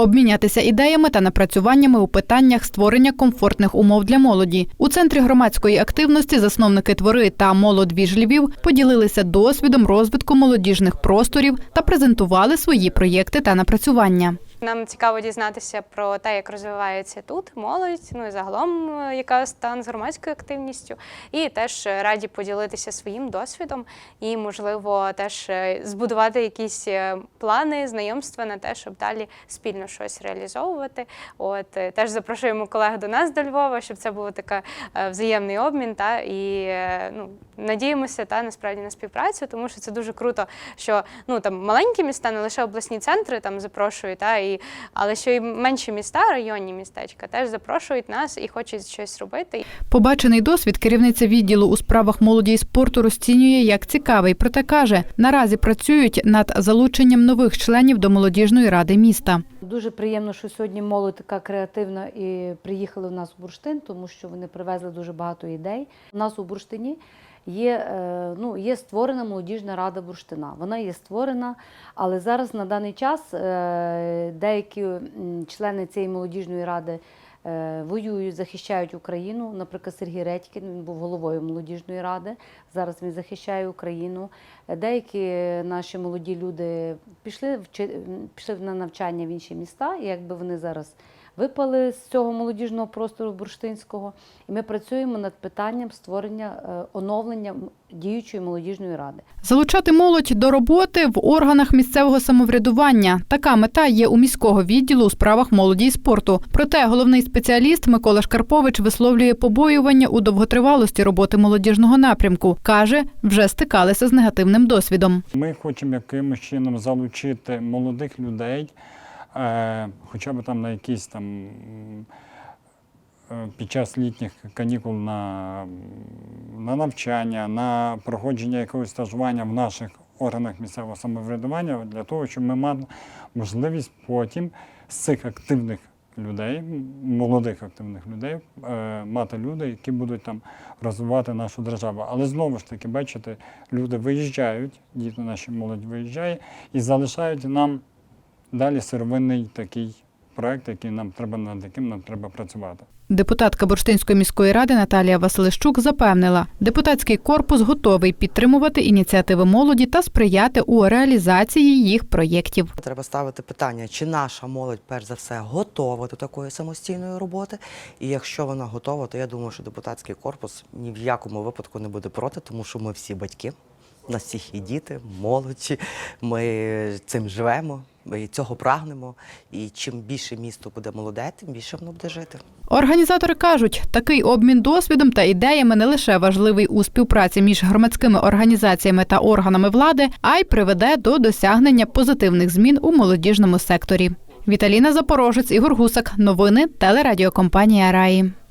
обмінятися ідеями та напрацюваннями у питаннях створення комфортних умов для молоді. У центрі громадської активності засновники твори та молодвіж Львів поділилися досвідом розвитку молодіжних просторів та презентували свої проєкти та напрацювання. Нам цікаво дізнатися про те, як розвивається тут молодь, ну і загалом, е, яка стан з громадською активністю, і теж раді поділитися своїм досвідом і, можливо, теж е, збудувати якісь е, плани, знайомства на те, щоб далі спільно щось реалізовувати. От теж запрошуємо колег до нас до Львова, щоб це був така е, взаємний обмін. Та і ну надіємося та насправді на співпрацю, тому що це дуже круто, що ну там маленькі міста, не лише обласні центри там запрошують, та і але що і менші міста, районні містечка теж запрошують нас і хочуть щось робити. Побачений досвід керівниця відділу у справах молоді і спорту розцінює як цікавий. Проте каже, наразі працюють над залученням нових членів до молодіжної ради міста. Дуже приємно, що сьогодні молодь така креативна і приїхали в нас у бурштин, тому що вони привезли дуже багато ідей. У нас у бурштині є, е, ну, є створена молодіжна рада бурштина. Вона є створена, але зараз на даний час е, деякі члени цієї молодіжної ради. е, Воюють, захищають Україну. Наприклад, Сергій Редькін він був головою молодіжної ради. Зараз він захищає Україну. Деякі наші молоді люди пішли пішли на навчання в інші міста, і якби вони зараз випали з цього молодіжного простору бурштинського, і ми працюємо над питанням створення е, оновлення діючої молодіжної ради. Залучати молодь до роботи в органах місцевого самоврядування. Така мета є у міського відділу у справах молоді і спорту. Проте головний спеціаліст Микола Шкарпович висловлює побоювання у довготривалості роботи молодіжного напрямку. каже, вже стикалися з негативним досвідом. Ми хочемо якимось чином залучити молодих людей, е, хоча б там на якісь там е, під час літніх канікул на, на навчання, на проходження якогось стажування в наших органах місцевого самоврядування для того, щоб ми мали можливість потім з цих активних людей, молодих активних людей, е, мати люди, які будуть там розвивати нашу державу. Але знову ж таки, бачите, люди виїжджають, діти наші молодь виїжджає і залишають нам далі сировинний такий проект, який нам треба над яким нам треба працювати. Депутатка Бурштинської міської ради Наталія Василищук запевнила, депутатський корпус готовий підтримувати ініціативи молоді та сприяти у реалізації їх проєктів. Треба ставити питання, чи наша молодь, перш за все, готова до такої самостійної роботи. І якщо вона готова, то я думаю, що депутатський корпус ні в якому випадку не буде проти, тому що ми всі батьки, у нас всіх і діти, молодші, ми цим живемо, ми цього прагнемо. І чим більше місто буде молоде, тим більше воно буде жити. Організатори кажуть, такий обмін досвідом та ідеями не лише важливий у співпраці між громадськими організаціями та органами влади, а й приведе до досягнення позитивних змін у молодіжному секторі. Віталіна Запорожець, Ігор Гусак. Новини телерадіокомпанія Раї.